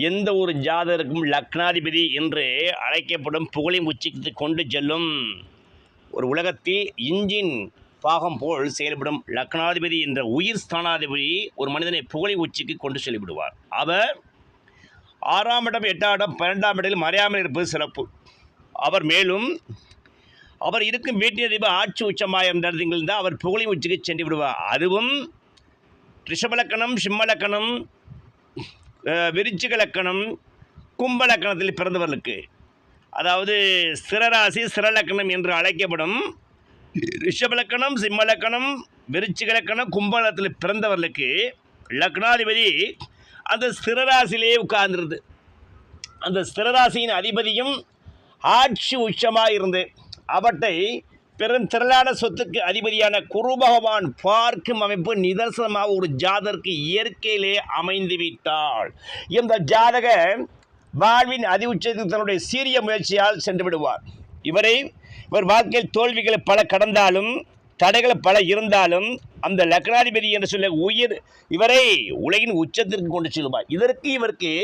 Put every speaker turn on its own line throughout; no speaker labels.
எந்த ஒரு ஜாதகருக்கும் லக்னாதிபதி என்று அழைக்கப்படும் புகழின் உச்சிக்கு கொண்டு செல்லும் ஒரு உலகத்தில் இன்ஜின் பாகம் போல் செயல்படும் லக்னாதிபதி என்ற உயிர் ஸ்தானாதிபதி ஒரு மனிதனை புகழை உச்சிக்கு கொண்டு செல்லிவிடுவார். அவர் ஆறாம் இடம் எட்டாம் இடம் பன்னெண்டாம் இடத்தில் மறையாமல் இருப்பது சிறப்பு. அவர் மேலும் அவர் இருக்கும் வீட்டின் அதிபர் ஆட்சி உச்சமாக இருந்த அவர் புகழின் உச்சிக்கு சென்று விடுவார் அதுவும் ரிஷபலக்கணம் சிம்மலக்கணம் விருச்சிக லக்கணம் கும்ப லக்கணத்தில் பிறந்தவர்களுக்கு. அதாவது சிறராசி சிறலக்கணம் என்று அழைக்கப்படும் ரிஷபலக்கணம் சிம்மலக்கணம் விருச்சிக லக்கணம் கும்பலத்தில் பிறந்தவர்களுக்கு லக்னாதிபதி அந்த ஸ்திரராசியிலே உட்கார்ந்துருது. அந்த ஸ்திரராசியின் அதிபதியும் ஆட்சி உச்சமாக இருந்து அவற்றை பெரும் திரளான சொத்துக்கு அதிபதியான குரு பகவான் பார்க்கும் அமைப்பு நிதர்சனமாக ஒரு ஜாதகருக்கு இயற்கையிலே அமைந்து விட்டாள். இந்த ஜாதக வாழ்வின் அதி உச்சத்துக்கு தன்னுடைய சீரிய முயற்சியால் சென்று விடுவார். இவரை இவர் வாழ்க்கையில் தோல்விகளை பல கடந்தாலும் தடைகள் பல இருந்தாலும் அந்த லக்னாதிபதி என்று சொல்ல உயிர் இவரை உலகின் உச்சத்திற்கு கொண்டு செல்வார். இதற்கு இவருக்கு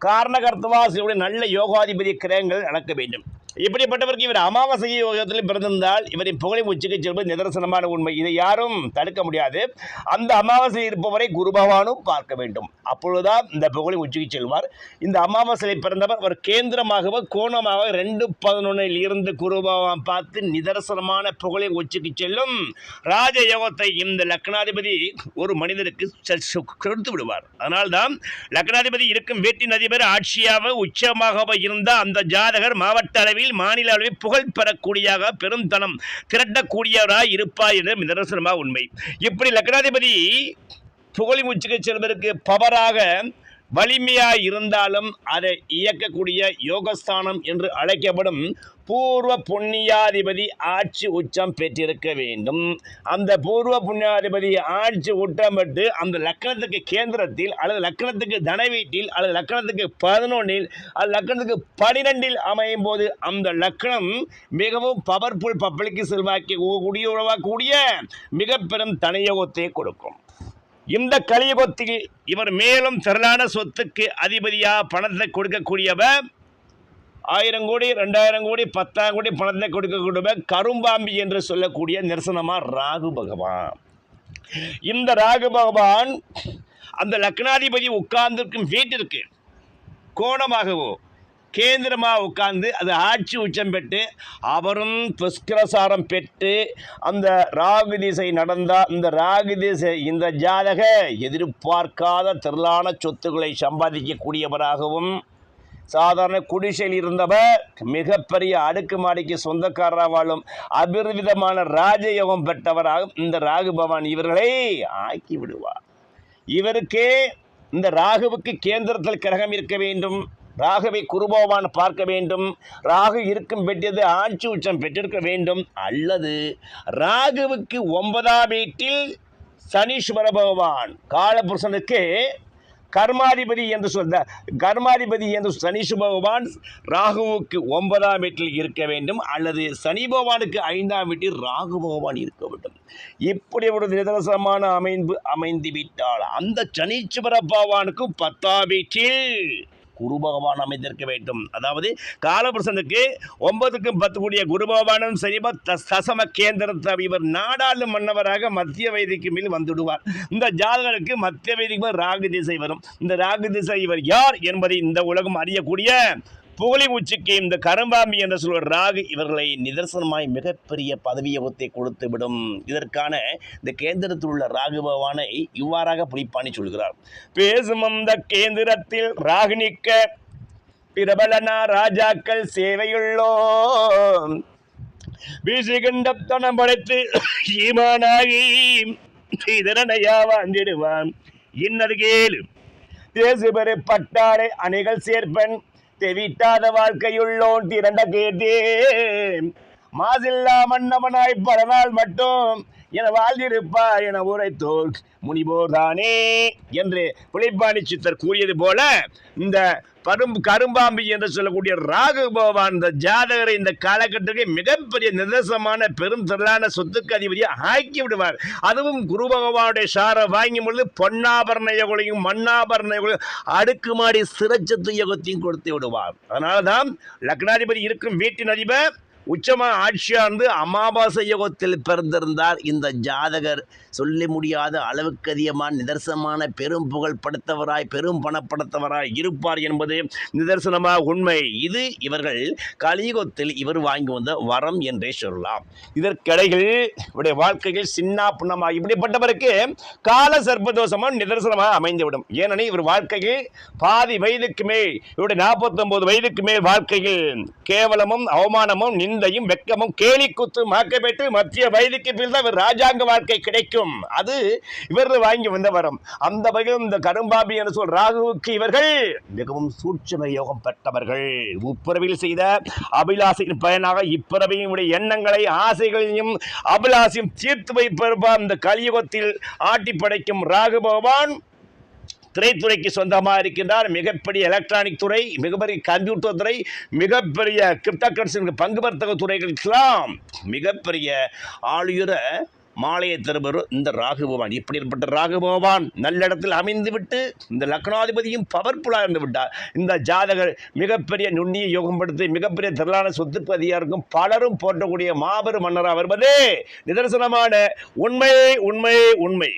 காரணகர்த்தவாசியுடைய நல்ல யோகாதிபதி கிரகங்கள் நடக்க வேண்டும். இப்படிப்பட்டவருக்கு இவர் அமாவாசை யோகத்தில் பிறந்திருந்தால் இவரின் புகழை உச்சிக்கு செல்வது நிதர்சனமான உண்மை. இதை யாரும் தடுக்க முடியாது. அந்த அமாவாசை இருப்பவரை குரு பகவானும் பார்க்க வேண்டும். அப்பொழுதுதான் இந்த புகழை உச்சிக்கு செல்வார். இந்த அமாவாசையில் பிறந்தவர் அவர் கேந்திரமாகவோ கோணமாக ரெண்டு பதினொன்னில் இருந்து குருபகவான் பார்த்து நிதர்சனமான புகழை உச்சிக்கு செல்லும் ராஜயோகத்தை இந்த லக்னாதிபதி ஒரு மனிதருக்கு சு- கொடுத்து விடுவார். அதனால்தான் லக்னாதிபதி இருக்கும் வீட்டின் அதிபர் ஆட்சியாக உச்சமாகவோ இருந்தால் அந்த ஜாதகர் மாவட்ட அளவில் மாநில அளவில் புகழ் பெறக்கூடியதாக பெரும் தனம் திரட்டக்கூடியவராய் இருப்பார் என்று நிதர்சனமாக உண்மை. இப்படி லக்னாதிபதி புகழி மூச்சுக்கு செல்வதற்கு பவராக வலிமையாக இருந்தாலும் அதை இயக்கக்கூடிய யோகஸ்தானம் என்று அழைக்கப்படும் பூர்வ புண்ணியாதிபதி ஆட்சி உச்சம் பெற்றிருக்க வேண்டும். அந்த பூர்வ புண்ணியாதிபதி ஆட்சி உச்சம் பெற்று அந்த லக்கணத்துக்கு கேந்திரத்தில் அல்லது லக்கணத்துக்கு தனவீட்டில் அல்லது லக்கணத்துக்கு பதினொன்றில் அல்லது லக்கணத்துக்கு பனிரெண்டில் அமையும் போது அந்த லக்கணம் மிகவும் பவர்ஃபுல் பப்ளிக் செல்வாக்கி கூடிய உருவாக்கக்கூடிய மிக பெரும் கொடுக்கும். இந்த கலியுகத்தில் இவர் மேலும் திரளான சொத்துக்கு அதிபதியாக பணத்தை கொடுக்கக்கூடியவர். ஆயிரம் கோடி ரெண்டாயிரம் கோடி பத்தாயிரம் கோடி பணத்தை கொடுக்கக்கூடியவர் கரும்பாம்பி என்று சொல்லக்கூடிய நிரசனமாக ராகு பகவான். இந்த ராகு பகவான் அந்த லக்னாதிபதி உட்கார்ந்திருக்கும் வீட்டிற்கு கோணமாகவோ கேந்திரமாக உட்கார்ந்து அது ஆட்சி உச்சம் பெற்று அவரும் புஷ்கரசாரம் பெற்று அந்த ராகு திசை நடந்தால் இந்த ராகு திசை இந்த ஜாதக எதிர்பார்க்காத திரளான சொத்துக்களை சம்பாதிக்கக்கூடியவராகவும் சாதாரண குடிசையில் இருந்தவர் மிகப்பெரிய அடுக்குமாடிக்கு சொந்தக்காரராக வாழும் அபிர்விதமான ராஜயோகம் பெற்றவராக இந்த ராகு பவான் இவர்களை ஆக்கி விடுவார். இவருக்கே இந்த ராகுவுக்கு கேந்திரத்தில் கிரகம் இருக்க வேண்டும். ராகுவை குருபவான் பார்க்க வேண்டும். ராகு இருக்கும் பெற்றது ஆட்சி உச்சம் பெற்றிருக்க வேண்டும். அல்லது ராகுவுக்கு ஒன்பதாம் வீட்டில் சனீஸ்வர பகவான் காலபுருஷனுக்கு கர்மாதிபதி என்று சொல்ல கர்மாதிபதி என்று சனிஷு பகவான் ராகுவுக்கு ஒன்பதாம் வீட்டில் இருக்க வேண்டும். அல்லது சனி பகவானுக்கு ஐந்தாம் வீட்டில் ராகு பகவான் இருக்க வேண்டும். இப்படி ஒரு நிதர்சனமான அமைந்து அமைந்து விட்டால் அந்த சனீஸ்வர பகவானுக்கும் பத்தாம் வீட்டில் குரு பகவான் அமைந்திருக்க வேண்டும். அதாவது காலபுருஷனுக்கு ஒன்பதுக்கும் பத்து கூடிய குரு பகவானும் சரி தசம கேந்திரத்தை இவர் நாடாளு மன்னவராக மத்திய வைதிக்கு மேல் வந்துடுவார். இந்த ஜாதகருக்கு மத்திய வைதிக்கு ராகு திசை வரும். இந்த ராகு திசை இவர் யார் என்பதை இந்த உலகம் அறியக்கூடிய புகழி உச்சிக்கு இந்த கரும்பாம்பி என்று சொல்வர் ராகு இவர்களை நிதர்சனமாய் மிகப்பெரிய பதவியோகத்தை கொடுத்து விடும். இதற்கான இந்த கேந்திரத்தில் உள்ள ராகு பகவானை இவ்வாறாக புலிப்பாணி சொல்கிறார். பேசும் அந்த கேந்திரத்தில் ராகு நிற்க பிரபலனா ராஜாக்கள் சேவையுள்ளோம். வீசுகின்றத்தனம் படைத்து ஈமானாகி இதரனையா வாழ்ந்திடுவான் இன்னது கேளு. தேசுபெரு பட்டாடை அணிகள் சேர்ப்பன். தெவிட்டாத வாழ்க்கையுள்ளோன் திரண்ட கேட்டே மாசில்லா மன்னவனாய் பல நாள் மட்டும் என வாழ்ந்திருப்பார் என உரைத்தோர் முனிவோர் தானே என்று புலிப்பாணி சித்தர் கூறியது போல இந்த பரும்பு கரும்பாம்பி என்று சொல்லக்கூடிய ராகு பகவான் இந்த ஜாதகரை இந்த காலகட்டத்துக்கு மிகப்பெரிய நிதர்சனமான பெரும் திரளான சொத்துக்கு அதிபதியை ஆக்கி விடுவார். அதுவும் குரு பகவானுடைய சாரை வாங்கும் பொழுது பொன்னாபரண யோகளையும் மண்ணாபரண யோகளையும் அடுக்குமாடி சிறச்சத்து யோகத்தையும் கொடுத்து விடுவார். அதனால தான் லக்னாதிபதி இருக்கும் வீட்டின் அதிபர் உச்சமா ஆட்சியார்ந்து அமாவாசை யோகத்தில் பிறந்திருந்தார் இந்த ஜாதகர். சொல்ல முடியாத அளவுக்கு அதிகமான நிதர்சனமான பெரும் புகழ் படுத்தவராய் பெரும் பணப்படுத்தவராய் இருப்பார் என்பது நிதர்சனமாக உண்மை. இது இவர்கள் கலியுகத்தில் இவர் வாங்கி வந்த வரம் என்றே சொல்லலாம். இதற்கிடையில் இவருடைய வாழ்க்கையில் சின்ன புண்ணமாக இப்படிப்பட்டவருக்கு கால சர்ப்பதோஷமும் நிதர்சனமாக அமைந்துவிடும். ஏனெனில் இவர் வாழ்க்கையில் பாதி வயதுக்கு மேல் இவருடைய நாற்பத்தொம்போது வயதுக்கு மேல் வாழ்க்கையில் கேவலமும் அவமானமும் சிந்தையும் வெக்கமும் கேலி குத்தும் ஆக்கப்பட்டு மத்திய வயதுக்கு பின் இவர் ராஜாங்க வாழ்க்கை கிடைக்கும். அது இவர் வாங்கி வந்த வரம். அந்த வகையில் இந்த கரும்பாபி என்று சொல் ராகுவுக்கு இவர்கள் மிகவும் சூட்சம யோகம் பெற்றவர்கள். முப்பிறவியில் செய்த அபிலாசையின் பயனாக இப்பிரவியினுடைய எண்ணங்களை ஆசைகளையும் அபிலாசையும் தீர்த்து வைப்பவர் இந்த கலியுகத்தில் ஆட்டி படைக்கும் ராகு பகவான். திரைத்துறைக்கு சொந்தமாக இருக்கின்றார். மிகப்பெரிய எலக்ட்ரானிக் துறை மிகப்பெரிய கம்ப்யூட்டர் துறை மிகப்பெரிய கிரிப்டோ கரன்சி பங்கு வர்த்தக துறைகளுக்கெல்லாம் மிகப்பெரிய ஆளுயர மாலையை தருபவர் இந்த ராகுபவான் இப்படி இப்படிப்பட்ட ராகுபவான் நல்ல இடத்தில் அமைந்து விட்டு இந்த லக்னாதிபதியும் பவர்ஃபுல்லாக இருந்து விட்டார். இந்த ஜாதகர் மிகப்பெரிய நுண்ணிய யோகம் படுத்தி மிகப்பெரிய திரளான சொத்துப்பதியாக இருக்கும் பலரும் போற்றக்கூடிய மாபெரும் மன்னராக வருவது நிதர்சனமான உண்மையே உண்மையே உண்மை.